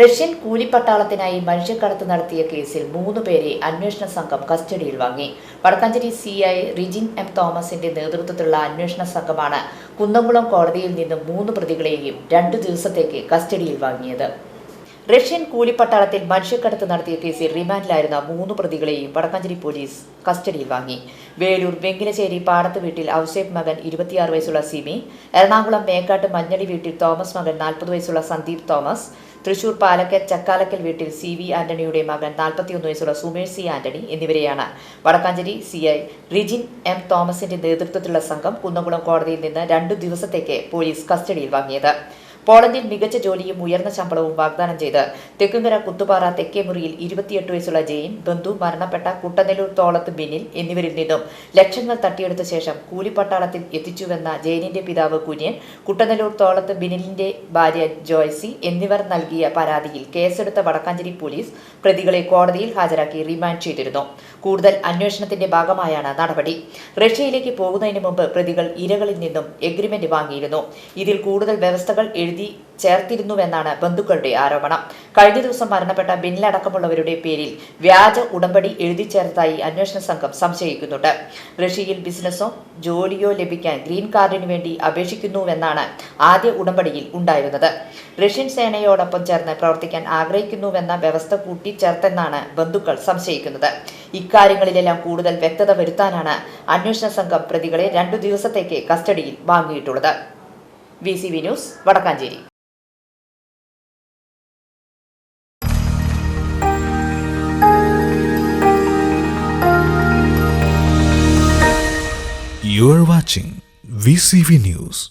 Russian കൂലിപ്പട്ടാളത്തിനായി മനുഷ്യക്കടത്ത് നടത്തിയ കേസിൽ മൂന്ന് പേരെ അന്വേഷണ സംഘം കസ്റ്റഡിയിൽ വാങ്ങി. Vadakkanchery C I Rijin M തോമസിന്റെ നേതൃത്വത്തിലുള്ള അന്വേഷണ സംഘമാണ് കുന്നംകുളം കോടതിയിൽ നിന്ന് മൂന്ന് പ്രതികളെയും രണ്ടു ദിവസത്തേക്ക് കസ്റ്റഡിയിൽ വാങ്ങിയത്. റഷ്യൻ കൂലിപ്പട്ടാളത്തിൽ മനുഷ്യക്കടത്ത് നടത്തിയ കേസിൽ റിമാൻഡിലായിരുന്ന മൂന്ന് പ്രതികളെയും വടക്കാഞ്ചേരി പോലീസ് കസ്റ്റഡിയിൽ വാങ്ങി. വേലൂർ വെങ്കിലശ്ശേരി പാടത്ത് വീട്ടിൽ ഔസേഫ് മകൻ ഇരുപത്തിയാറ് വയസ്സുള്ള സിമി എറണാകുളം മേക്കാട്ട് മഞ്ഞളി വീട്ടിൽ തോമസ് മകൻ നാൽപ്പത് വയസ്സുള്ള സന്ദീപ് തോമസ് തൃശൂർ പാലക്കൽ ചക്കാലക്കൽ വീട്ടിൽ സി വി ആന്റണിയുടെ മകൻ നാൽപ്പത്തിയൊന്ന് വയസ്സുള്ള സുമേഷ് സി ആന്റണി എന്നിവരെയാണ്. Vadakkanchery C I Rijin M തോമസിന്റെ നേതൃത്വത്തിലുള്ള സംഘം കുന്നംകുളം കോടതിയിൽ നിന്ന് രണ്ടു ദിവസത്തേക്ക് പോലീസ് കസ്റ്റഡിയിൽ വാങ്ങിയത്. പോളണ്ടിൽ മികച്ച ജോലിയും ഉയർന്ന ശമ്പളവും വാഗ്ദാനം ചെയ്ത് തെക്കുംകര കുത്തുപാറ തെക്കേ മുറിയിൽ ഇരുപത്തിയെട്ട് വയസ്സുള്ള ജെയിൻ ബന്ധു മരണപ്പെട്ട കുട്ടനെല്ലൂർ തോളത്ത് ബിനിൽ എന്നിവരിൽ നിന്നും ലക്ഷങ്ങൾ തട്ടിയെടുത്ത ശേഷം കൂലിപ്പട്ടാളത്തിൽ എത്തിച്ചുവെന്ന ജെയിനിന്റെ പിതാവ് കുര്യൻ കുട്ടനെല്ലൂർ തോളത്ത് ബിനിലിന്റെ ഭാര്യ ജോയ്സി എന്നിവർ നൽകിയ പരാതിയിൽ കേസെടുത്ത വടക്കാഞ്ചേരി പോലീസ് പ്രതികളെ കോടതിയിൽ ഹാജരാക്കി റിമാൻഡ് ചെയ്തിരുന്നു. കൂടുതൽ അന്വേഷണത്തിന്റെ ഭാഗമായാണ് നടപടി. റഷ്യയിലേക്ക് പോകുന്നതിന് മുമ്പ് പ്രതികൾ ഇരകളിൽ നിന്നും എഗ്രിമെന്റ് വാങ്ങിയിരുന്നു. ഇതിൽ കൂടുതൽ വ്യവസ്ഥകൾ എഴുതി ചേർത്തിരുന്നുവെന്നാണ് ബന്ധുക്കളുടെ ആരോപണം. കഴിഞ്ഞ ദിവസം മരണപ്പെട്ട ബിന്നിലടക്കമുള്ളവരുടെ പേരിൽ വ്യാജ ഉടമ്പടി എഴുതി ചേർത്തതായി അന്വേഷണ സംഘം സംശയിക്കുന്നുണ്ട്. റഷ്യയിൽ ബിസിനസ്സോ ജോലിയോ ലഭിക്കാൻ ഗ്രീൻ കാർഡിനു വേണ്ടി അപേക്ഷിക്കുന്നുവെന്നാണ് ആദ്യ ഉടമ്പടിയിൽ ഉണ്ടായിരുന്നത്. റഷ്യൻ സേനയോടൊപ്പം ചേർന്ന് പ്രവർത്തിക്കാൻ ആഗ്രഹിക്കുന്നുവെന്ന വ്യവസ്ഥ കൂട്ടിച്ചേർത്തെന്നാണ് ബന്ധുക്കൾ സംശയിക്കുന്നത്. ഇക്കാര്യങ്ങളിലെല്ലാം കൂടുതൽ വ്യക്തത വരുത്താനാണ് അന്വേഷണ സംഘം പ്രതികളെ രണ്ടു ദിവസത്തേക്ക് കസ്റ്റഡിയിൽ വാങ്ങിയിട്ടുള്ളത്. V C V news Vadakkanchery You watching VCV News.